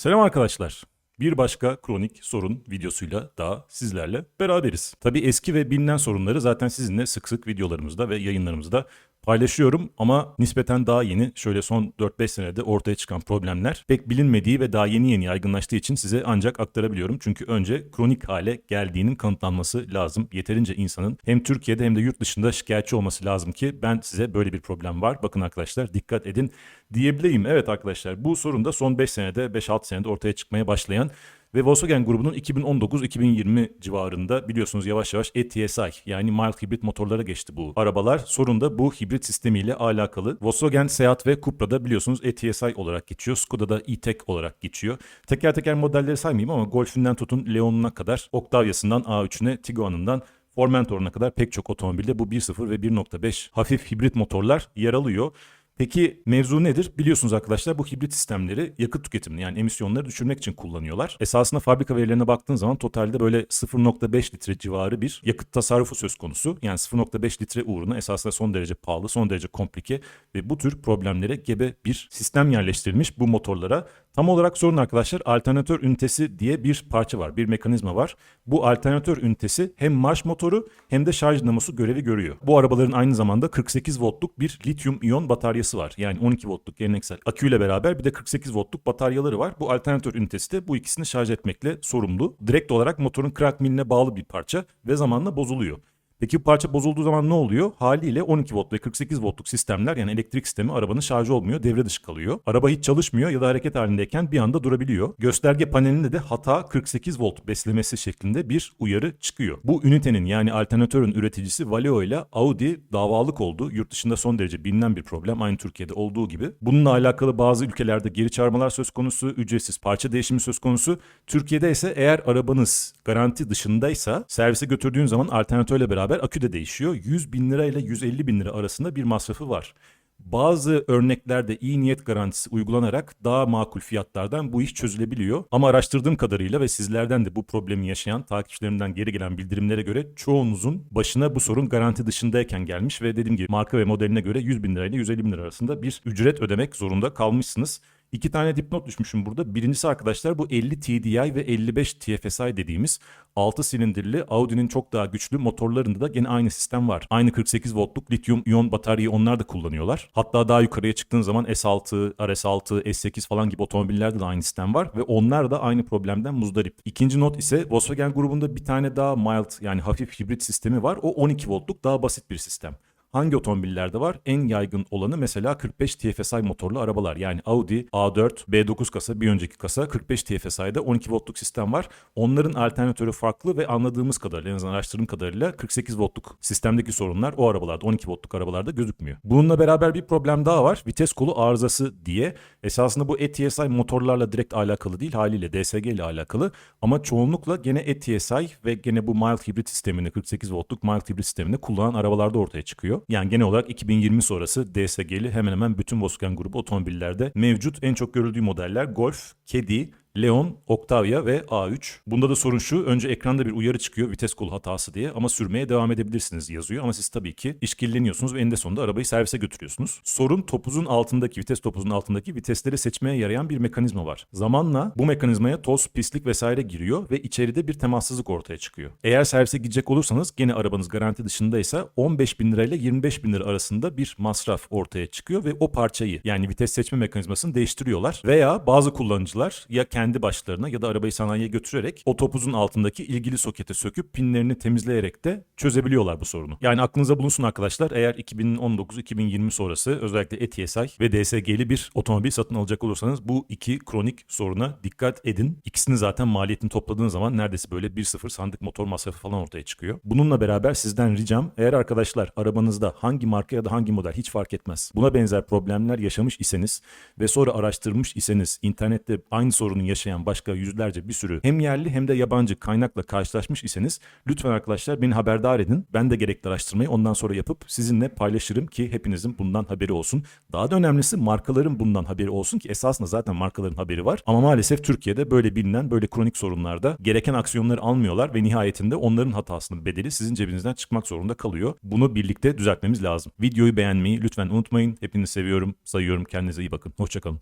Selam arkadaşlar. Bir başka kronik sorun videosuyla daha sizlerle beraberiz. Tabii eski ve bilinen sorunları zaten sizinle sık sık videolarımızda ve yayınlarımızda paylaşıyorum ama nispeten daha yeni şöyle son 4-5 senede ortaya çıkan problemler pek bilinmediği ve daha yeni yeni yaygınlaştığı için size ancak aktarabiliyorum. Çünkü önce kronik hale geldiğinin kanıtlanması lazım. Yeterince insanın hem Türkiye'de hem de yurt dışında şikayetçi olması lazım ki ben size böyle bir problem var. Bakın arkadaşlar dikkat edin diyebileyim. Evet arkadaşlar bu sorun da son 5 senede 5-6 senede ortaya çıkmaya başlayan ve Volkswagen grubunun 2019-2020 civarında biliyorsunuz yavaş yavaş ETSI yani mild hibrit motorlara geçti bu arabalar. Sorun da bu hibrit sistemiyle alakalı. Volkswagen Seat ve Cupra'da biliyorsunuz ETSI olarak geçiyor. Skoda'da E-Tech olarak geçiyor. Teker teker modelleri saymayayım ama Golf'inden tutun Leon'una kadar, Octavia'sından A3'üne, Tiguan'ından Formentor'una kadar pek çok otomobilde bu 1.0 ve 1.5 hafif hibrit motorlar yer alıyor. Peki mevzu nedir? Biliyorsunuz arkadaşlar bu hibrit sistemleri yakıt tüketimini yani emisyonları düşürmek için kullanıyorlar. Esasında fabrika verilerine baktığın zaman totalde böyle 0.5 litre civarı bir yakıt tasarrufu söz konusu. Yani 0.5 litre uğruna esasında son derece pahalı, son derece komplike ve bu tür problemlere gebe bir sistem yerleştirilmiş bu motorlara. Tam olarak sorun arkadaşlar alternatör ünitesi diye bir parça var, bir mekanizma var. Bu alternatör ünitesi hem marş motoru hem de şarj dinamosu görevi görüyor. Bu arabaların aynı zamanda 48 voltluk bir lityum iyon bataryası var. Yani 12 voltluk geleneksel aküyle beraber bir de 48 voltluk bataryaları var. Bu alternatör ünitesi de bu ikisini şarj etmekle sorumlu. Direkt olarak motorun crank miline bağlı bir parça ve zamanla bozuluyor. Peki parça bozulduğu zaman ne oluyor? Haliyle 12 volt ve 48 voltluk sistemler yani elektrik sistemi arabanın şarjı olmuyor, devre dışı kalıyor. Araba hiç çalışmıyor ya da hareket halindeyken bir anda durabiliyor. Gösterge panelinde de hata 48 volt beslemesi şeklinde bir uyarı çıkıyor. Bu ünitenin yani alternatörün üreticisi Valeo ile Audi davalık oldu. Yurt dışında son derece bilinen bir problem aynı Türkiye'de olduğu gibi. Bununla alakalı bazı ülkelerde geri çağırmalar söz konusu, ücretsiz parça değişimi söz konusu. Türkiye'de ise eğer arabanız garanti dışındaysa servise götürdüğün zaman alternatörle beraber akü de değişiyor. 100 bin lira ile 150 bin lira arasında bir masrafı var. Bazı örneklerde iyi niyet garantisi uygulanarak daha makul fiyatlardan bu iş çözülebiliyor. Ama araştırdığım kadarıyla ve sizlerden de bu problemi yaşayan takipçilerimden geri gelen bildirimlere göre çoğunuzun başına bu sorun garanti dışındayken gelmiş ve dediğim gibi marka ve modeline göre 100 bin lirayla 150 bin lira arasında bir ücret ödemek zorunda kalmışsınız. İki tane dipnot düşmüşüm burada. Birincisi arkadaşlar bu 50 TDI ve 55 TFSI dediğimiz 6 silindirli Audi'nin çok daha güçlü motorlarında da gene aynı sistem var. Aynı 48 voltluk lityum iyon bataryayı onlar da kullanıyorlar. Hatta daha yukarıya çıktığın zaman S6, RS6, S8 falan gibi otomobillerde de aynı sistem var ve onlar da aynı problemden muzdarip. İkinci not ise Volkswagen grubunda bir tane daha mild yani hafif hibrit sistemi var. O 12 voltluk daha basit bir sistem. Hangi otomobillerde var? En yaygın olanı mesela 45 TFSI motorlu arabalar. Yani Audi A4, B9 kasa, bir önceki kasa 45 TFSI'de 12 voltluk sistem var. Onların alternatörü farklı ve anladığımız kadarıyla en azından araştırdığım kadarıyla 48 voltluk sistemdeki sorunlar o arabalarda 12 voltluk arabalarda gözükmüyor. Bununla beraber bir problem daha var. Vites kolu arızası diye. Esasında bu ETSI motorlarla direkt alakalı değil haliyle DSG ile alakalı. Ama çoğunlukla gene ETSI ve gene bu mild hibrit sistemini 48 voltluk mild hibrit sistemini kullanan arabalarda ortaya çıkıyor. Yani genel olarak 2020 sonrası DSG'li hemen hemen bütün Volkswagen grubu otomobillerde mevcut. En çok görüldüğü modeller Golf, Caddy, Leon, Octavia ve A3. Bunda da sorun şu. Önce ekranda bir uyarı çıkıyor vites kolu hatası diye ama sürmeye devam edebilirsiniz yazıyor. Ama siz tabii ki işkilleniyorsunuz ve eninde sonunda arabayı servise götürüyorsunuz. Sorun topuzun altındaki, vites topuzun altındaki vitesleri seçmeye yarayan bir mekanizma var. Zamanla bu mekanizmaya toz, pislik vesaire giriyor ve içeride bir temassızlık ortaya çıkıyor. Eğer servise gidecek olursanız gene arabanız garanti dışındaysa 15 bin lirayla 25 bin lira arasında bir masraf ortaya çıkıyor ve o parçayı yani vites seçme mekanizmasını değiştiriyorlar. Veya bazı kullanıcılar ya kendi başlarına ya da arabayı sanayiye götürerek o topuzun altındaki ilgili soketi söküp pinlerini temizleyerek de çözebiliyorlar bu sorunu. Yani aklınıza bulunsun arkadaşlar eğer 2019-2020 sonrası özellikle ETSI ve DSG'li bir otomobil satın alacak olursanız bu iki kronik soruna dikkat edin. İkisini zaten maliyetini topladığınız zaman neredeyse böyle 1-0 sandık motor masrafı falan ortaya çıkıyor. Bununla beraber sizden ricam eğer arkadaşlar arabanızda hangi marka ya da hangi model hiç fark etmez. Buna benzer problemler yaşamış iseniz ve sonra araştırmış iseniz internette aynı sorunun yaşayan başka yüzlerce bir sürü hem yerli hem de yabancı kaynakla karşılaşmış iseniz lütfen arkadaşlar beni haberdar edin. Ben de gerekli araştırmayı ondan sonra yapıp sizinle paylaşırım ki hepinizin bundan haberi olsun. Daha da önemlisi markaların bundan haberi olsun ki esasında zaten markaların haberi var. Ama maalesef Türkiye'de böyle bilinen böyle kronik sorunlarda gereken aksiyonları almıyorlar ve nihayetinde onların hatasının bedeli sizin cebinizden çıkmak zorunda kalıyor. Bunu birlikte düzeltmemiz lazım. Videoyu beğenmeyi lütfen unutmayın. Hepinizi seviyorum, sayıyorum. Kendinize iyi bakın. Hoşçakalın.